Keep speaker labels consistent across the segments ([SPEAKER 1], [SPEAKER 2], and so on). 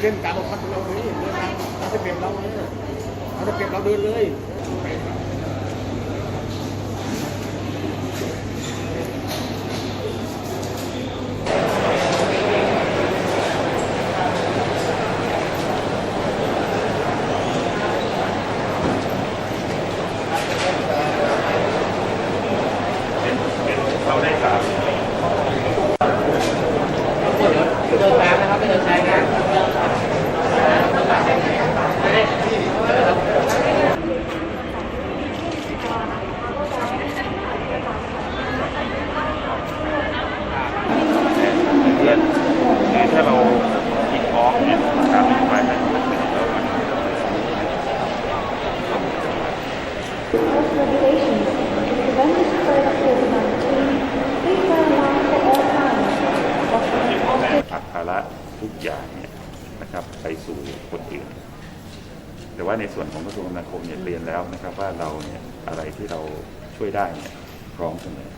[SPEAKER 1] เดินเล่นการบังคับเราเลยเดินตามเขาจะเปรียบเราเลยเขาจะเปรียบเราเดินเลย
[SPEAKER 2] เราได้สาม
[SPEAKER 3] เดินตามนะครับไม่เดินใช้งาน
[SPEAKER 2] เพื่อนคือถ้าเราคิดออกเนี่ยตามไปแล้วมัน
[SPEAKER 4] regulations to prevent the spread of COVID-19, please wear a mask at all times. Often,
[SPEAKER 2] ผลักภาระทุกอย่างเนี่ยนะครับไป สู่คนอื่น แต่ว่าในส่วนของกระทรวงคมนาคมเนี่ยเรียนแล้วนะครับว่าเราเนี่ยอะไรที่เราช่วยได้เนี่ยพร้อมเสมอ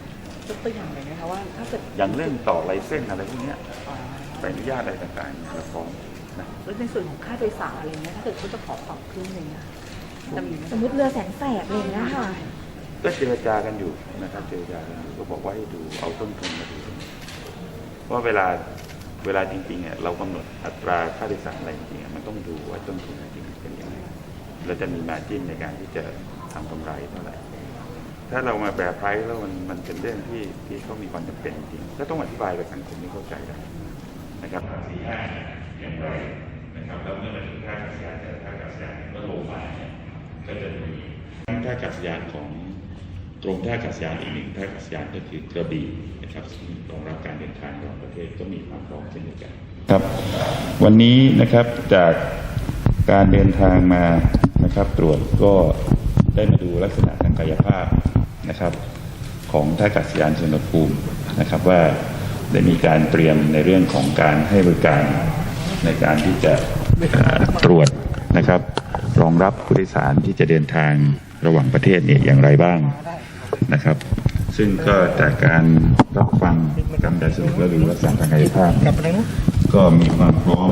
[SPEAKER 2] ย
[SPEAKER 5] กตัวอย่างเลยนะคะว่าถ้าเกิด
[SPEAKER 2] อย่างเรื่องต่อไลเส้นอะไรพวกเนี้ยใบอนุญาตอะไรต่างๆเนี่ยเราพร้อมนะ
[SPEAKER 5] แล้วในส่วนของค่าโดยสารอะไรเงี้ยถ้าเกิดเขาจะขอปรับขึ้นอะไรเงี้ยจะมีไหม
[SPEAKER 4] สมมติเรือแสนแสบอะไรอย่างเงี้ยค่ะ
[SPEAKER 2] ก็เจรจากันอยู่นะครับเจรจากันอยู่ก็บอกว่าให้ดูเอาต้นทุนมาดูเพราะเวลา เวลาจริงๆเนี่ยเรากำหนดอัตราค่าโดยสารอะไรจริงๆมันต้องดูว่าต้นทุนจริงเป็นยังไงเราจะมีมาจิ้นในการที่จะทำกำไรเท่าไหร่ถ้าเรามาแปรไพรส์แล้วมันมันเป็นเรื่องที่ที่เขามีความจำเป็นจริงก็ต้องอธิบายกับสังคมให้เข้าใจได้นะครับสี่ห้าอย่างไรนะครับแล้วเมื่อมาถึงท่าอากาศยานแต่ละท่าอากาศยานเมื่อลงมาเนี่ยก็จะมีท่าอากาศยานของ ตรงท่าอากาศยานอีกหนึ่งท่าอากาศยานก็คือกระบี่นะครับซึ่งรองรับการเดินทางระหว่างประเทศก็มีความพร้อมเช่นเดียวกันครับวันนี้นะครับจากการเดินทางมานะครับ ตรวจก็ได้มาดูลักษณะทางกายภาพนะครับ ของท่าอากาศยานสุวรรณภูมินะครับว่าได้มีการเตรียมในเรื่องของการให้บริการในการที่จะตรวจนะครับ รองรับผู้โดยสารที่จะเดินทางระหว่างประเทศเนี่ยอย่างไรบ้าง นะครับ ซึ่งก็จากการรับฟังกำดัสรุปแล้วดูลักษณะทางกายภาพ ก็มีความพร้อม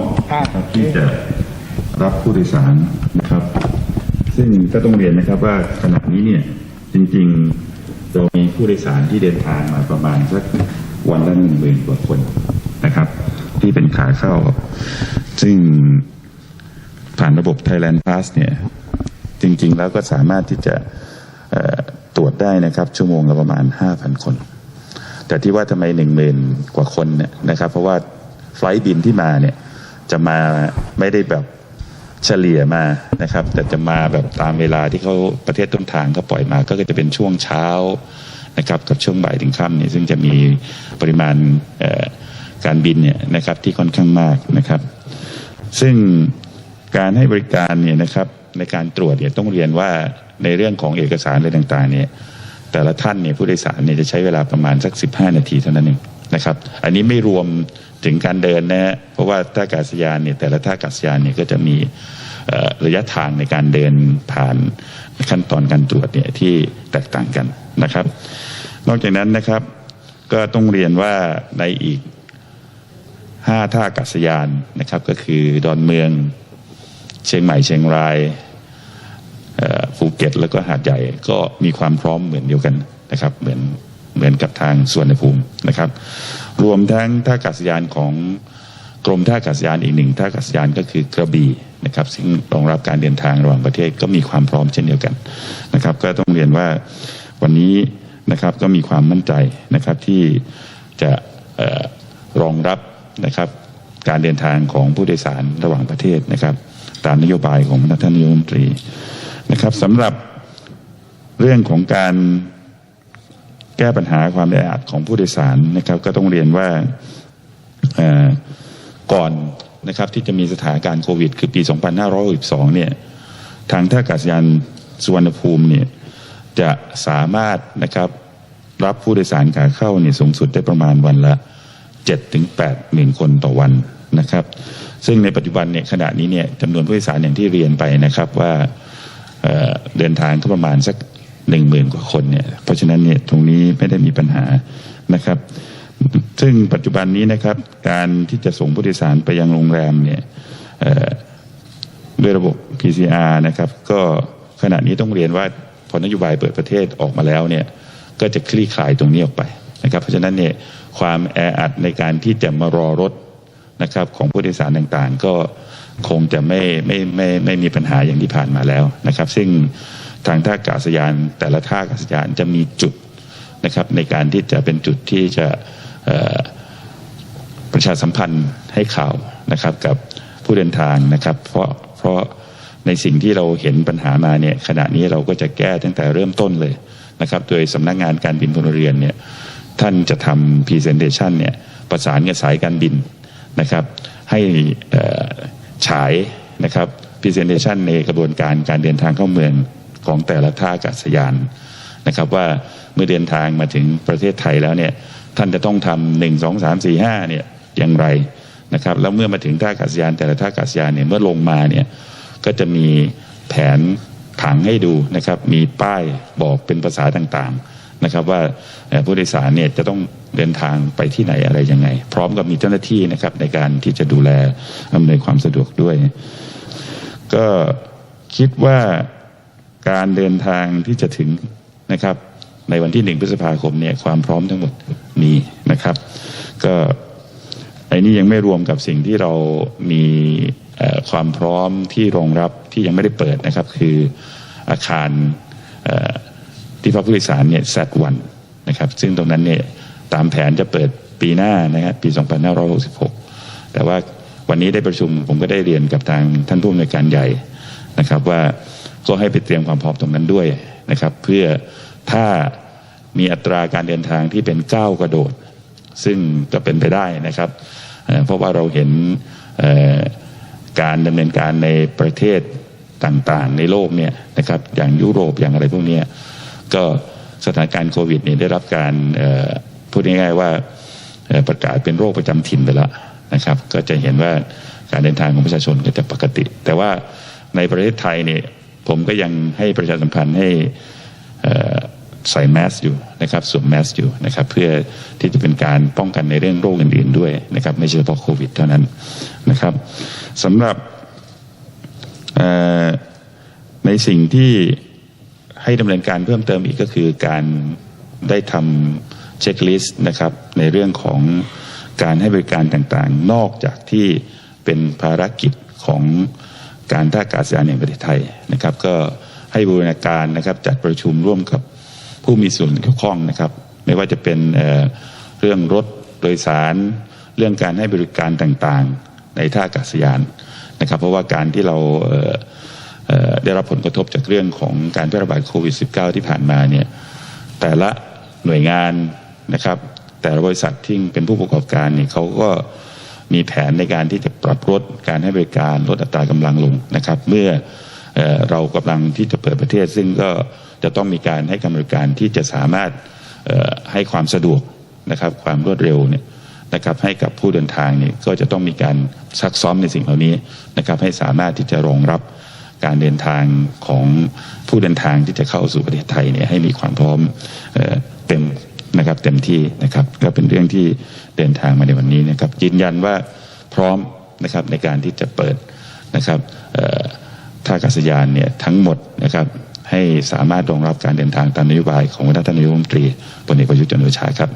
[SPEAKER 2] ครับที่จะรับผู้โดยสารนะครับ ซึ่งก็ต้องเรียนนะครับว่าขณะนี้เนี่ยจริงๆเรามีผู้โดยสารที่เดินทางมาประมาณสักวันละหนึ่งหมื่นกว่าคนนะครับ ที่เป็นขาเข้า ซึ่งผ่านระบบ Thailand Pass เนี่ยจริงๆแล้วก็สามารถที่จะ รวจได้นะครับ ชั่วโมงละประมาณ 5,000 คน แต่ที่ว่าทำไมหนึ่งหมื่นกว่าคนเนี่ยนะครับ เพราะว่าไฟล์บินที่มาเนี่ยจะมาไม่ได้แบบเฉลี่ยมานะครับ แต่จะมาแบบตามเวลาที่เขาประเทศต้นทางเขาปล่อยมา ก็จะเป็นช่วงเช้านะครับ กับช่วงบ่ายถึงค่ำเนี่ยซึ่งจะมีปริมาณการบินเนี่ยนะครับที่ค่อนข้างมากนะครับ ซึ่ง การให้บริการเนี่ยนะครับในการตรวจเนี่ยต้องเรียนว่าในเรื่องของเอกสารอะไรต่างๆเนี่ยแต่ละท่านเนี่ยผู้โดยสารเนี่ยจะใช้เวลาประมาณสัก 15 นาทีเท่านั้นเองนะครับ อันนี้ไม่รวมถึงการเดินนะฮะเพราะว่าท่าอากาศยานเนี่ยแต่ละท่าอากาศยานเนี่ยก็จะมีระยะทางในการเดินผ่านขั้นตอนการตรวจเนี่ยที่แตกต่างกันนะครับ นอกจากนั้นนะครับก็ต้องเรียนว่าในอีกห้าท่าอากาศยานนะครับ ก็คือดอนเมือง เชียงใหม่เชียงรายภูเก็ตแล้วก็หาดใหญ่ก็มีความพร้อมเหมือนเดียวกันนะครับเหมือนเหมือนกับทางส่วนในภูมินะครับ รวมทั้งท่าอากาศยานของกรมท่าอากาศยานอีกหนึ่งท่าอากาศยานก็คือกระบี่นะครับซึ่งรองรับการเดินทางระหว่างประเทศก็มีความพร้อมเช่นเดียวกันนะครับ ก็ต้องเรียนว่าวันนี้นะครับก็มีความมั่นใจนะครับที่จะออรองรับนะครับการเดินทางของผู้โดยสารระหว่างประเทศนะครับ ตามนโยบายของท่านนายกรัฐมนตรีนะครับสำหรับเรื่องของการแก้ปัญหาความแออัดของผู้โดยสารนะครับ ก็ต้องเรียนว่าก่อนนะครับที่จะมีสถานการณ์โควิด คือปี 2562 เนี่ยทางท่าอากาศยานสุวรรณภูมิเนี่ยจะสามารถนะครับรับผู้โดยสารขาเข้าเนี่ยสูงสุดได้ประมาณวันละ7ถึง8หมื่นคนต่อวัน นะครับ ซึ่งในปัจจุบันเนี่ยขณะนี้เนี่ยจำนวนผู้โดยสารอย่างที่เรียนไปนะครับว่าเเดินทางก็ประมาณสักหนึ่งหมื่นกว่าคนเนี่ยเพราะฉะนั้นเนี่ยตรงนี้ไม่ได้มีปัญหานะครับ ซึ่งปัจจุบันนี้นะครับการที่จะส่งผู้โดยสารไปยังโรงแรมเนี่ยด้วยระบบ PCR นะครับ ก็ขณะนี้ต้องเรียนว่าพอนโยบายเปิดประเทศออกมาแล้วเนี่ยก็จะคลี่คลายตรงนี้ออกไปนะครับ เพราะฉะนั้นเนี่ยความแออัดในการที่จะมารอรถ นะครับของผู้โดยสารต่างๆ ก็คงจะไม่ไม่ไม่ไม่มีปัญหาอย่างที่ผ่านมาแล้วนะครับ ซึ่งทางท่าอากาศยานแต่ละท่าอากาศยานจะมีจุดนะครับในการที่จะเป็นจุดที่จะประชาสัมพันธ์ให้ข่าวนะครับกับผู้เดินทางนะครับ เพราะเพราะในสิ่งที่เราเห็นปัญหามาเนี่ยขณะนี้เราก็จะแก้ตั้งแต่เริ่มต้นเลยนะครับโดยสำนักงานการบินพลเรือนเนี่ยท่านจะทำ presentation เนี่ยประสานกับสายการบิน นะครับให้ฉายนะครับ presentation ในกระบวนการการเดินทางเข้าเมืองของแต่ละท่าอากาศยานนะครับว่าเมื่อเดินทางมาถึงประเทศไทยแล้วเนี่ยท่านจะต้องทำหนึ่งสองสามสี่ห้าเนี่ยอย่างไรนะครับแล้วเมื่อมาถึงท่าอากาศยาน แต่ละท่าอากาศยานเนี่ยเมื่อลงมาเนี่ยก็จะมีแผนผังให้ดูนะครับมีป้ายบอกเป็นภาษาต่างๆ นะครับว่าผู้โดยสารเนี่ยจะต้องเดินทางไปที่ไหนอะไรยังไง พร้อมกับมีเจ้าหน้าที่นะครับในการที่จะดูแลอำนวยความสะดวกด้วย ก็คิดว่าการเดินทางที่จะถึงนะครับ ในวันที่หนึ่งพฤษภาคมเนี่ยความพร้อมทั้งหมดมีนะครับ ก็ไอ้นี่ยังไม่รวมกับสิ่งที่เรามีความพร้อมที่รองรับที่ยังไม่ได้เปิดนะครับ คืออาคาร ที่พักผู้โดยสารเนี่ย Z1 นนะครับซึ่งตรงนั้นเนี่ยตามแผนจะเปิดปีหน้านะครับปี 2566 แต่ว่าวันนี้ได้ประชุมผมก็ได้เรียนกับทางท่านผู้อำนวยการใหญ่นะครับว่าก็ให้ไปเตรียมความพร้อมตรงนั้นด้วยนะครับเพื่อถ้ามีอัตราการเดินทางที่เป็นก้าวกระโดด ซึ่งก็เป็นไปได้นะครับ เพราะว่าเราเห็นการดำเนินการในประเทศต่างๆ ในโลกเนี่ยนะครับอย่างยุโรปอย่างอะไรพวกเนี้ย ก็สถานการณ์โควิดเนี่ยได้รับการพูดง่ายๆว่าประกาศเป็นโรคประจำถิ่นไปแล้วนะครับ ก็จะเห็นว่าการเดินทางของประชาชนก็จะปกติ แต่ว่าในประเทศไทยเนี่ยผมก็ยังให้ประชาสัมพันธ์ให้ใส่แมสอยู่นะครับสวมแมสอยู่นะครับเพื่อที่จะเป็นการป้องกันในเรื่องโรคอื่นๆด้วยนะครับไม่ใช่เฉพาะโควิดเท่านั้นนะครับสำหรับในสิ่งที่ ให้ดำเนินการเพิ่มเติมอีกก็คือการได้ทำเช็คลิสต์นะครับในเรื่องของการให้บริการต่างๆ นอกจากที่เป็นภารกิจของการท่าอากาศยานแห่งประเทศไทยนะครับ ก็ให้บูรณาการนะครับจัดประชุมร่วมกับผู้มีส่วนเกี่ยวข้องนะครับ ไม่ว่าจะเป็นเเรื่องรถโดยสาร เรื่องการให้บริการต่างๆ ในท่าอากาศยานนะครับ เพราะว่าการที่เราเได้รับผลกระทบจากเรื่องของการแพร่ระบาดโควิด -19 ที่ผ่านมาเนี่ยแต่ละหน่วยงานนะครับ แต่ละบริษัทที่เป็นผู้ประกอบการเนี่ยเขาก็มีแผนในการที่จะปรับลดการให้บริการลดอัตรากำลังลงนะครับ เมื่อเรากำลังที่จะเปิดประเทศ ซึ่งก็จะต้องมีการให้การบริการที่จะสามารถให้ความสะดวกนะครับความรวดเร็วเนี่ยนะครับให้กับผู้เดินทางเนี่ยก็จะต้องมีการซักซ้อมในสิ่งเหล่านี้นะครับให้สามารถที่จะรองรับ การเดินทางของผู้เดินทางที่จะเข้าสู่ประเทศไทยเนี่ยให้มีความพร้อมเออเต็มนะครับเต็มที่นะครับก็เป็นเรื่องที่เดินทางมาในวันนี้นะครับยืนยันว่าพร้อมนะครับในการที่จะเปิดนะครับท่าอากาศยานเนี่ยทั้งหมดนะครับให้สามารถรองรับการเดินทางตามนโยบายของท่านนายกรัฐมนตรีพลเอกประยุทธ์จันทร์โอชาครับ